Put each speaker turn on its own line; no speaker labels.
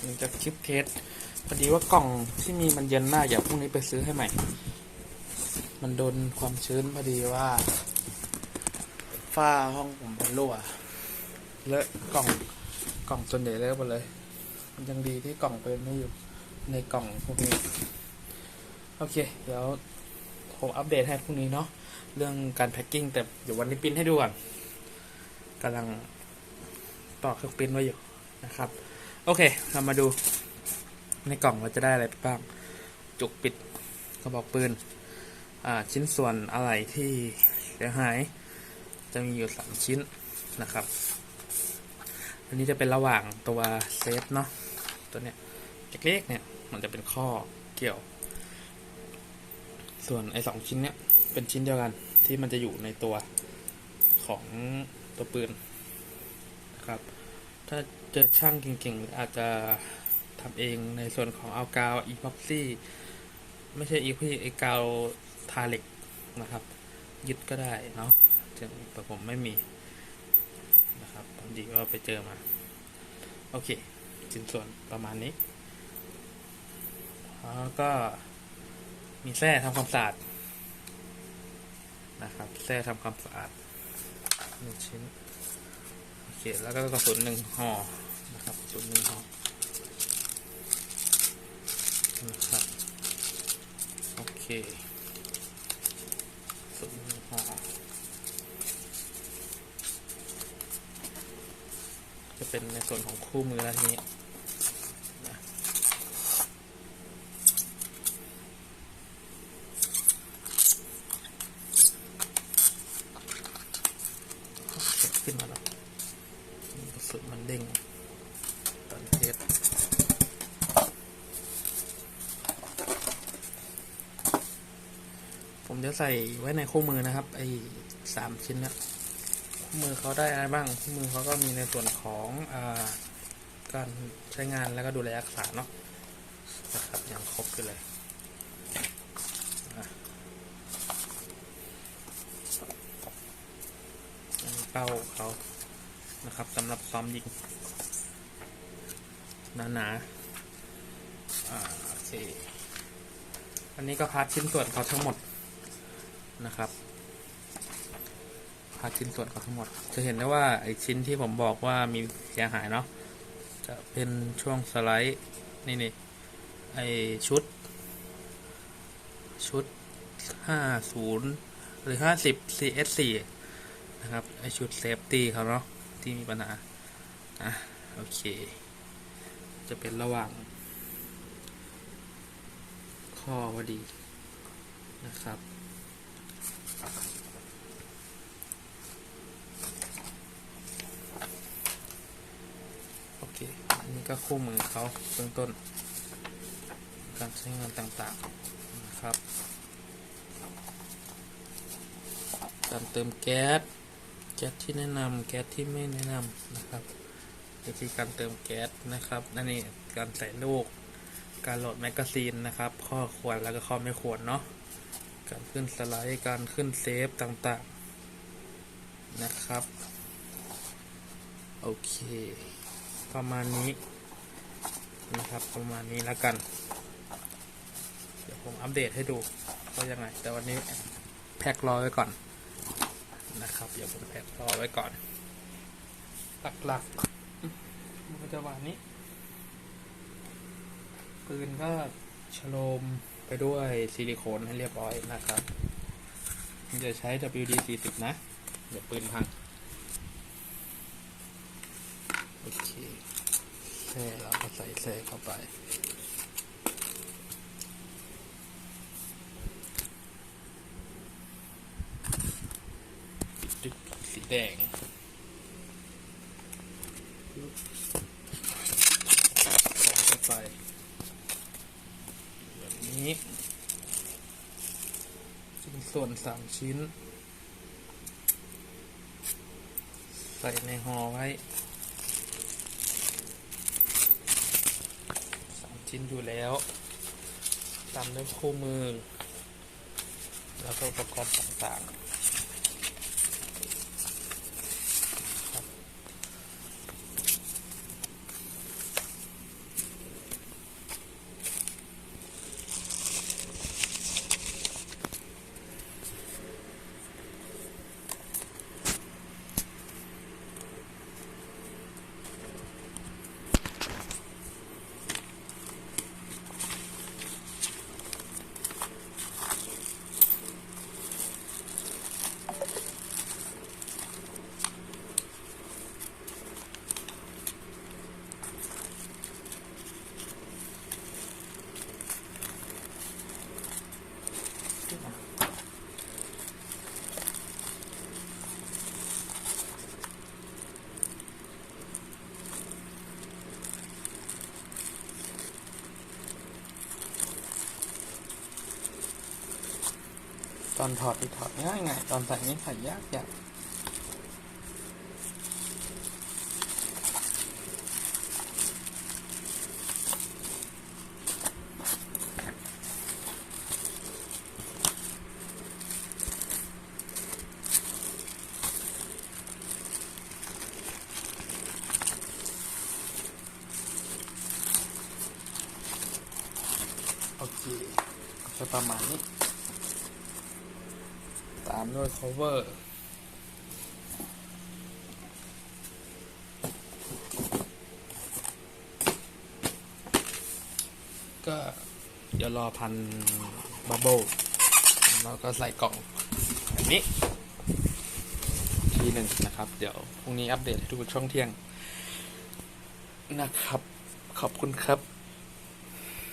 หนึ่งจากคลิปเทสพอดีว่ากล่องที่มีมันเย็นมากอย่าพรุ่งนี้ไปซื้อให้ใหม่ มันโดนความชื้นพอดีว่าฝ้าห้องผมมันรั่วเลอะกล่องกล่องส่วนใหญ่เลอะหมดเลย มันยังดีที่กล่องเป็นไม่อยู่ในกล่องพวกนี้ โอเค เดี๋ยวผมอัปเดตให้พรุ่งนี้เนาะเรื่องการแพ็คกิ้งแต่เดี๋ยววันนี้ปิ้นให้ดูก่อนกำลังต่อเครื่องปิ้นไว้อยู่นะครับ โอเค เรามาดู ในกล่องเราจะได้อะไรบ้าง จุกปิดกระบอกปืน อ่า ชิ้นส่วนอะไรที่เสียหาย จะมีอยู่สามชิ้นนะครับ อันนี้จะเป็นระหว่างตัวเซฟเนาะ ตัวเนี้ยเล็กๆเนี่ย มันจะเป็นข้อเกี่ยว ส่วนไอ้สองชิ้นเนี้ย เป็นชิ้นเดียวกันที่มันจะอยู่ในตัวของตัวปืนนะครับ ถ้าเจอช่างเก่งๆ อาจจะทำเองในส่วนของเอากาวอีพ็อกซี่ไม่ใช่อีพีไอกาวทาเหล็กนะครับ ยึดก็ได้เนาะแต่ผมไม่มีนะครับพอดีว่าไปเจอมา โอเคชิ้นส่วนประมาณนี้แล้วก็มีแส้ทำความสะอาดนะครับแส้ทำความสะอาดหนึ่งชิ้น โอเคแล้วก็กระสุนหนึ่งห่อนะครับกระสุนหนึ่งห่อนะครับโอเคกระสุนหนึ่งห่อจะเป็นในส่วนของคู่มือแล้วทีนี้นะเก็บขึ้นมาแล้ว สุนมันเด้งตอนเทสผมจะใส่ไว้ในคู่มือนะครับ ไอ้สามชิ้นเนะคู่มือเขาได้อะไรบ้างคู่มือเขาก็มีในส่วนของอาการใช้งานแล้วก็ดูแลรักษาเนาะนะครับอย่างครบกันเลยเป้าเขา นะครับสำหรับซ้อมยิงหนาๆอ่าโอเคอันนี้ก็พาร์ทชิ้นส่วนเขาทั้งหมดนะครับพาร์ทชิ้นส่วนเขาทั้งหมด จะเห็นได้ว่าไอชิ้นที่ผมบอกว่ามีเสียหายเนาะจะเป็นช่วงสไลด์นี่นี่ไอชุด ชุด 50 หรือ 50 CS4 นะครับไอชุดเซฟตี้เขาเนาะ ที่มีปัญหาอะโอเค จะเป็นระหว่าง ข้อพอดีนะครับโอเคอันนี้ก็คู่มือเขาเบื้องต้น การใช้งานต่างๆนะครับ การเติมแก๊ส แก๊สที่แนะนำแก๊สที่ไม่แนะนำนะครับวิธีการเติมแก๊สนะครับนั่นนี่การใส่ลูก การโหลดแมกกาซีนนะครับ ข้อควรแล้วก็ข้อไม่ควรเนาะการขึ้นสไลด์การขึ้นเซฟต่างๆนะครับ โอเค ประมาณนี้นะครับประมาณนี้แล้วกัน เดี๋ยวผมอัปเดตให้ดูว่ายังไง แต่วันนี้แพ็ครอไว้ก่อน นะครับ เดี๋ยวผมแพ็ครอไว้ก่อน หลักๆมันก็จะวางนี้ ปืนก็ฉโลมไปด้วยซิลิโคนให้เรียบร้อยนะครับจะใช้ WD 40นะ เดี๋ยวปืนพัง โอเคแส่เราก็ใส่แส่เข้าไป ติ๊กสี แดงใส่เข้าไปแบบนี้ชิ้นส่วนสามชิ้น ใส่ในห่อไว้สามชิ้นอยู่แล้วตามด้วยคู่มือ แล้วก็อุปกรณ์ต่างๆครับ ตอนถอดที่ถอดง่ายง่ายตอนใส่นี่ใส่ยากยากโอเคจะประมาณนี้ ตามด้วย cover ก็เดี๋ยวรอพันบับเบิลแล้วก็ใส่กล่องแบบนี้ ทีหนึ่งนะครับ เดี๋ยวพรุ่งนี้อัปเดตให้ทุกช่องเที่ยงนะครับ ขอบคุณครับ